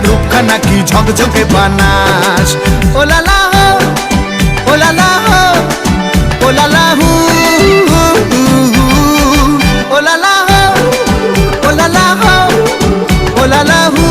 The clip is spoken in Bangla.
ইলিশ নাকি ঝকঝকে বানাস হো ওলালা হো ওলালা হু হু, হু, হু। ওলালা হো ওলালা হো ওলালা হু